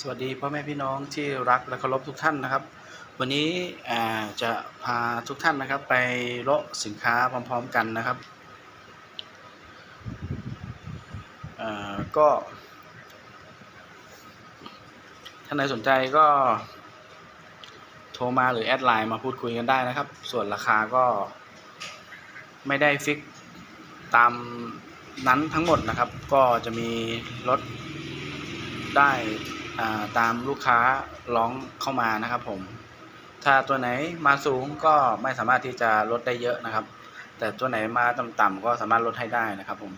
สวัสดีพ่อแม่พี่น้องที่รักและเคารพทุกท่านนะครับ วันนี้จะพาทุกท่านนะครับ ไปเลาะสินค้าพร้อมๆกันนะครับก็ท่านใดสนใจก็โทรมาหรือแอดไลน์มาพูดคุยกันได้นะครับ ส่วนราคาก็ไม่ได้ฟิกตามนั้นทั้งหมดนะครับ ก็จะมีลดได้ ตามลูกค้าร้องเข้ามานะครับผม ถ้าตัวไหนมาสูงก็ไม่สามารถที่จะลดได้เยอะนะครับ แต่ตัวไหนมาต่ำๆก็สามารถลดให้ได้นะครับผม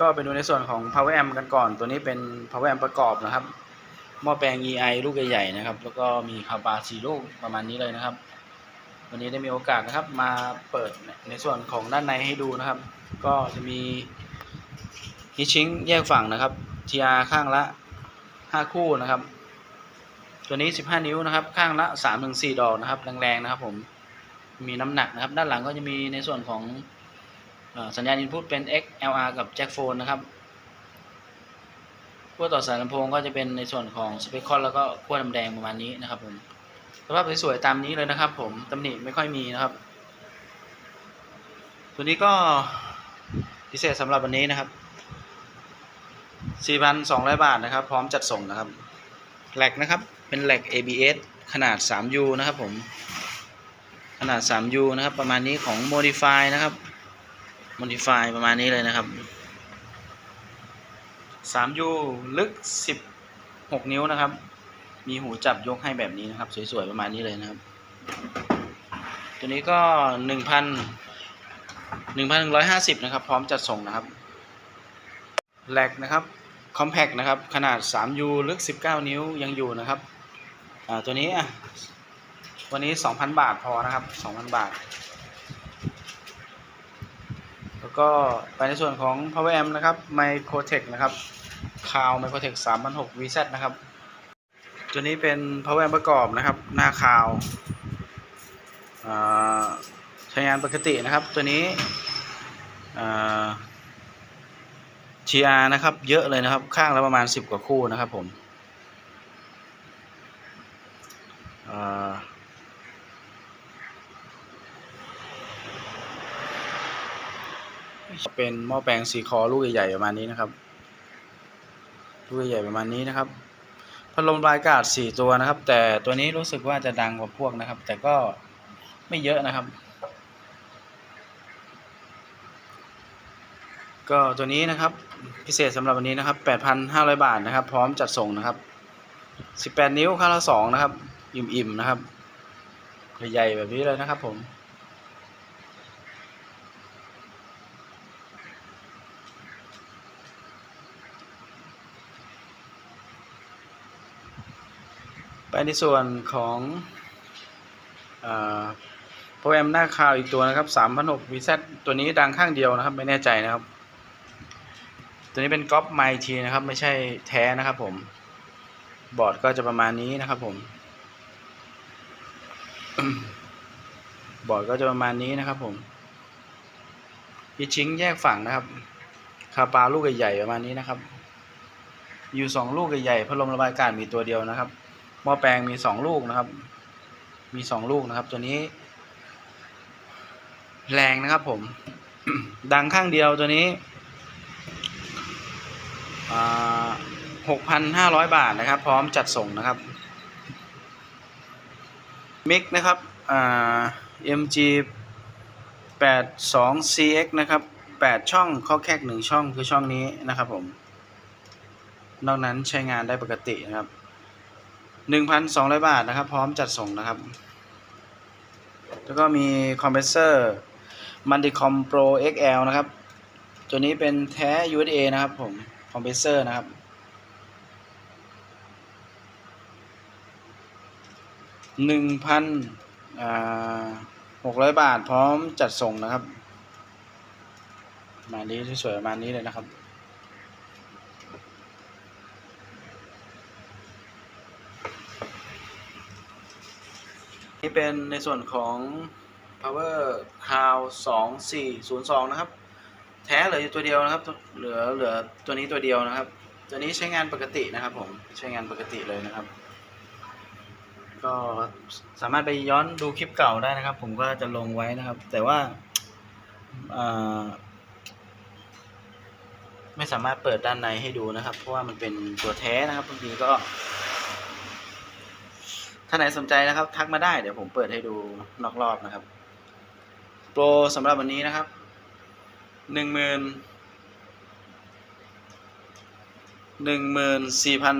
ก็ไปดูในส่วนของ power amp กันก่อน ตัวนี้เป็น power amp ประกอบนะครับ หม้อแปลง EI ลูกใหญ่ๆนะครับ แล้วก็มีคาบาสี่ลูกประมาณนี้เลยนะครับ วันนี้ได้มีโอกาสนะครับ มาเปิดในส่วนของด้านในให้ดูนะครับ ก็จะมีฮิชิงแยกฝั่งนะครับ TR ข้างละ 5คู่นะครับ ตัวนี้15นิ้วนะครับ ข้างละ3-4ดอกนะครับแรงๆนะครับ ผมมีน้ำหนักนะครับ ด้านหลังก็จะมีในส่วนของอสัญญาณ input เป็น XLR กับ jack phone นะครับขั้วต่อสายลำโพงก็จะเป็นในส่วนของสเปคคอนแล้วก็ขั้วดำแดงประมาณนี้นะครับผมสภาพสวยๆตามนี้เลยนะครับ ผมตำหนิไม่ค่อยมีนะครับ ตัวนี้ก็พิเศษสำหรับวันนี้นะครับ 4,200 บาทนะครับ พร้อมจัดส่งนะครับแหลกนะครับ เป็นแหลก ABS ขนาด 3U นะครับผม ขนาด 3U นะครับ ประมาณนี้ของ Modify นะครับ Modify ประมาณนี้เลยนะครับ 3U ลึก 16 นิ้วนะครับ มีหูจับยกให้แบบนี้นะครับ สวยๆ ประมาณนี้เลยนะครับ ตัวนี้ก็ 1,000 1,150 นะครับ พร้อมจัดส่งนะครับแหลกนะครับ Compact นะครับ ขนาด 3U ลึก 19 นิ้วยังอยู่นะครับตัวนี้วันนี้ 2,000 บาทพอนะครับ 2,000 บาท แล้วก็ไปในส่วนของ Power Amp นะครับ Microtech นะครับคาว Microtech 3,600 VZ นะครับ ตัวนี้เป็น Power Amp ประกอบนะครับ หน้าคาวใช้งานปกตินะครับ ตัวนี้ อ่า TR นะครับ เยอะเลยนะครับ ข้างละประมาณ 10 กว่าคู่นะครับผมเป็นหม้อแปลงสีคอลูกใหญ่ๆประมาณนี้นะครับลูกใหญ่ๆประมาณนี้นะครับพัดลมรายกาศ4ตัวนะครับ แต่ตัวนี้รู้สึกว่าจะดังกว่าพวกนะครับ แต่ก็ไม่เยอะนะครับ ก็ตัวนี้นะครับพิเศษสำหรับวันนี้นะครับ 8,500 บาทนะครับ พร้อมจัดส่งนะครับ 18 นิ้วข้างละ2นะครับ อิ่มๆนะครับใหญ่ๆแบบนี้เลยนะครับผมไปในส่วนของโปรแกรมหน้าคาวอีกตัวนะครับ 3,600 VZ ตัวนี้ดังข้างเดียวนะครับ ไม่แน่ใจนะครับ ตัวนี้เป็นก๊อปไมทีนะครับ ไม่ใช่แท้นะครับผม บอร์ดก็จะประมาณนี้นะครับ ผม บอร์ดก็จะประมาณนี้นะครับผมพีชิงแยกฝั่งนะครับ คาปาลูกใหญ่ๆประมาณนี้นะครับอยู่สองลูกใหญ่ๆพัดลมระบายอากาศมีตัวเดียวนะครับ หม้อแปลงมีสองลูกนะครับ มีสองลูกนะครับ ตัวนี้ แรงนะครับผม ดังข้างเดียวตัวนี้ หกพันห้าร้อยบาทนะครับ พร้อมจัดส่งนะครับมิกนะครับอ่า MG 82 CX นะครับ 8 ช่องข้อแคกหนึ่งช่องคือช่องนี้นะครับผม นอกนั้นใช้งานได้ปกตินะครับ 1,200 บาทนะครับ พร้อมจัดส่งนะครับ แล้วก็มีคอมเพรสเซอร์ Multicom Pro XL นะครับ ตัวนี้เป็นแท้ USA นะครับผม คอมเพรสเซอร์นะครับ หนึ่งพันหกร้อยบาทพร้อมจัดส่งนะครับประมาณนี้สวยๆประมาณนี้เลยนะครับ นี่เป็นในส่วนของ power cloud 2402 นะครับ แท้เหลืออยู่ตัวเดียวนะครับ เหลือเหลือตัวนี้ตัวเดียวนะครับ ตัวนี้ใช้งานปกตินะครับผม ใช้งานปกติเลยนะครับ ก็สามารถไปย้อนดูคลิปเก่าได้นะครับ ผมก็จะลงไว้นะครับ แต่ว่าไม่สามารถเปิดด้านในให้ดูนะครับ เพราะว่ามันเป็นตัวแท้นะครับบางทีก็ ถ้าไหนสนใจนะครับ ทักมาได้เดี๋ยวผมเปิดให้ดูนอกรอบนะครับ โปรสำหรับวันนี้นะครับหนึ่งหมื่นหนึ่งหมื่นสี่พัน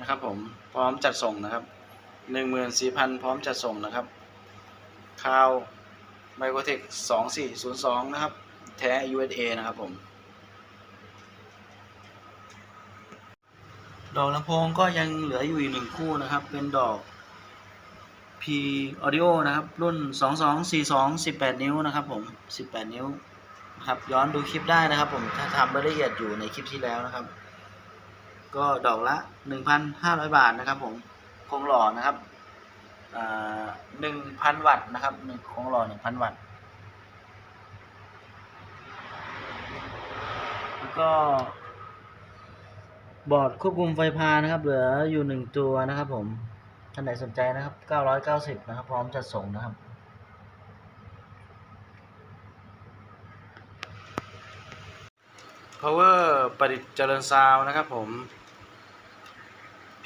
นะครับผมพร้อมจัดส่งนะครับ หนึ่งหมื่นสี่พันพร้อมจัดส่งนะครับคาวไมโครเทคสองสี่ศูนย์สองนะครับ แท้ USA นะครับผม ดอกลำโพงก็ยังเหลืออยู่อีกหนึ่งคู่นะครับ เป็นดอก P Audio นะครับ รุ่น 2242 18 นิ้วนะครับผม 18 นิ้วครับย้อนดูคลิปได้นะครับ ผมถ้าทำรายละเอียดอยู่ในคลิปที่แล้วนะครับ ก็ดอกละ 1,500 บาทนะครับผม คงหล่อนะครับอ่า1,000วัตต์นะครับหนึ่งคงหล่อ1,000วัตต์ แล้วก็ บอร์ดควบคุมไฟพานะครับ เหลืออยู่หนึ่งตัวนะครับผม ท่านไหนสนใจนะครับ990นะครับ พร้อมจัดส่งนะครับ power ประดิษฐ์เจริญซาวนะครับผม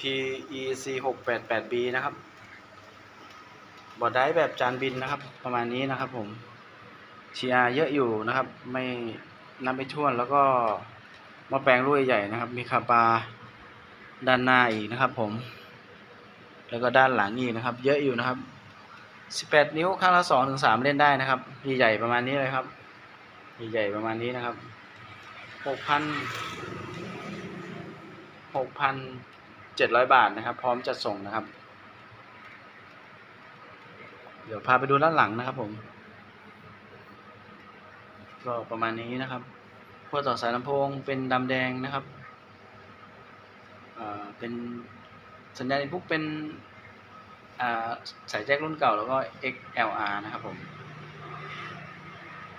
PEC 688B นะครับบอดได้แบบจานบินนะครับ ประมาณนี้นะครับผม CR เยอะอยู่นะครับ ไม่นับไปท่วนแล้วก็มาแปลงรุ่ยใหญ่นะครับ มีคาปาด้านหน้าอีกนะครับ ผม แล้วก็ด้านหลังอีกนะครับ เยอะอยู่นะครับ18 นิ้วข้างละ2ถึง3เล่นได้นะครับใหญ่ประมาณนี้เลยครับใหญ่ประมาณนี้นะครับ 6,000 6,000 700 บาทนะครับ พร้อมจัดส่งนะครับ เดี๋ยวพาไปดูด้านหลังนะครับผมก็ประมาณนี้นะครับขั้วต่อสายลำโพงเป็นดำแดงนะครับอ่าเป็นสัญญาณอินพุตเป็นอ่าสายแจ็ครุ่นเก่าแล้วก็ XLR นะครับผม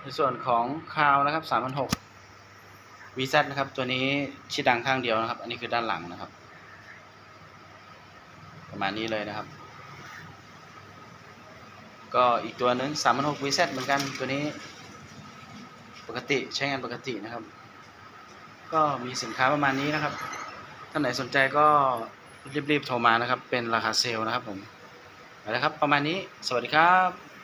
ในส่วนของคาวนะครับ3,600 VZ นะครับ ตัวนี้ชิดดังข้างเดียวนะครับ อันนี้คือด้านหลังนะครับ ประมาณนี้เลยนะครับ ก็อีกตัวหนึ่ง3,600 VZ เหมือนกันตัวนี้ ปกติใช้งานปกตินะครับ ก็มีสินค้าประมาณนี้นะครับท่านไหนสนใจก็รีบๆโทรมานะครับ เป็นราคาเซลล์นะครับผมไปแล้วครับ ประมาณนี้สวัสดีครับ